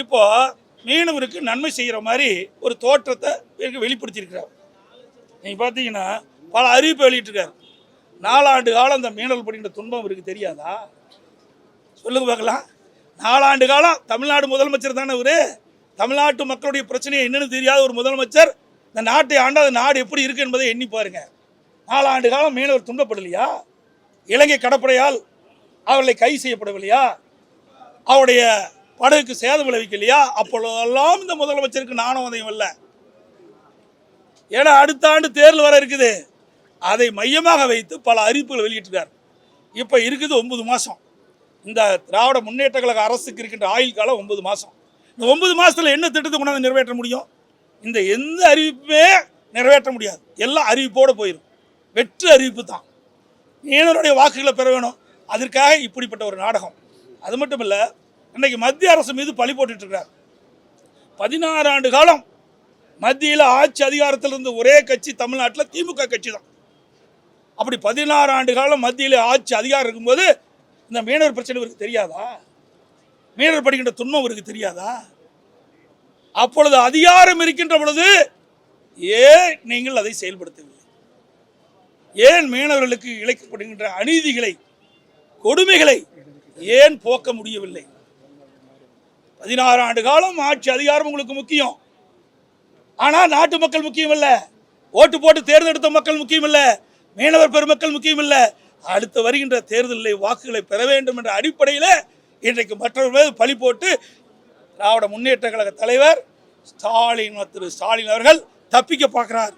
இப்போ மீனவருக்கு நன்மை செய்கிற மாதிரி ஒரு தோற்றத்தை வெளிப்படுத்தியிருக்கிறார். நீங்கள் பார்த்தீங்கன்னா பல அறிவிப்பு வெளியிட்டிருக்காரு. நாலாண்டு காலம் அந்த மீனவர் படுகின்ற துன்பம் இவருக்கு தெரியாதா? சொல்லுங்க பார்க்கலாம். நாலாண்டு காலம் தமிழ்நாடு முதலமைச்சர் தானே இவர்? தமிழ்நாட்டு மக்களுடைய பிரச்சனையை என்னென்னு தெரியாத ஒரு முதலமைச்சர் இந்த நாட்டை ஆண்டாத நாடு எப்படி இருக்குது என்பதை எண்ணி பாருங்க. நாலாண்டு காலம் மீனவர் துன்பப்படலையா? இலங்கை கடற்படையால் அவர்களை கைது செய்யப்படவில்லையா? அவருடைய படகுக்கு சேதம் விளைவிக்கலையா? அப்பொழுதெல்லாம் இந்த முதலமைச்சருக்கு நானும் உதயம் இல்லை. ஏன்னா அடுத்த ஆண்டு தேர்தல் வர இருக்குது. அதை மையமாக வைத்து பல அறிவிப்புகள் வெளியிட்டிருக்கார். இப்போ இருக்குது ஒன்பது மாதம் இந்த திராவிட முன்னேற்ற கழக அரசுக்கு இருக்கின்ற ஆயுள் காலம் ஒன்பது மாதம் இந்த ஒன்பது மாதத்தில் என்ன திட்டத்தை கொண்டாந்து நிறைவேற்ற முடியும்? இந்த எந்த அறிவிப்புமே நிறைவேற்ற முடியாது. எல்லாம் அறிவிப்போடு போயிடும் வெற்று அறிவிப்பு தான். மீனவருடைய வாக்குகளை பெற வேணும். அதற்காக இப்படிப்பட்ட ஒரு நாடகம். அது மட்டும் இல்லை இன்னைக்கு மத்திய அரசு மீது பழி போட்டுட்டு பதினாறு ஆண்டு காலம் மத்தியில் ஆட்சி அதிகாரத்தில் இருந்த ஒரே கட்சி தமிழ்நாட்டில் திமுக கட்சி தான் அப்படி பதினாறு ஆண்டு காலம் மத்தியில் ஆட்சி அதிகாரம் இருக்கும்போது இந்த மீனவர் பிரச்சனை இவருக்கு தெரியாதா? மீனவர் படிக்கின்ற துன்பம் இவருக்கு தெரியாதா? அப்பொழுது அதிகாரம் இருக்கின்ற பொழுது ஏன் நீங்கள் அதை செயல்படுத்தவில்லை? ஏன் மீனவர்களுக்கு இழைக்கப்படுகின்ற அநீதிகளை கொடுமைகளை ஏன் போக்க முடியவில்லை? பதினாறு ஆண்டு காலம் ஆட்சி அதிகாரம் உங்களுக்கு முக்கியம். ஆனால் நாட்டு மக்கள் முக்கியம் இல்லை ஓட்டு போட்டு தேர்ந்தெடுத்த மக்கள் முக்கியம் இல்லை மீனவர் பெருமக்கள் முக்கியம் இல்லை அடுத்து வருகின்ற தேர்தலில் வாக்குகளை பெற வேண்டும் என்ற அடிப்படையில் இன்றைக்கு மற்றவர் மீது பழி போட்டு திராவிட முன்னேற்ற கழக தலைவர் ஸ்டாலின் திரு ஸ்டாலின் அவர்கள் தப்பிக்க பார்க்கிறார்.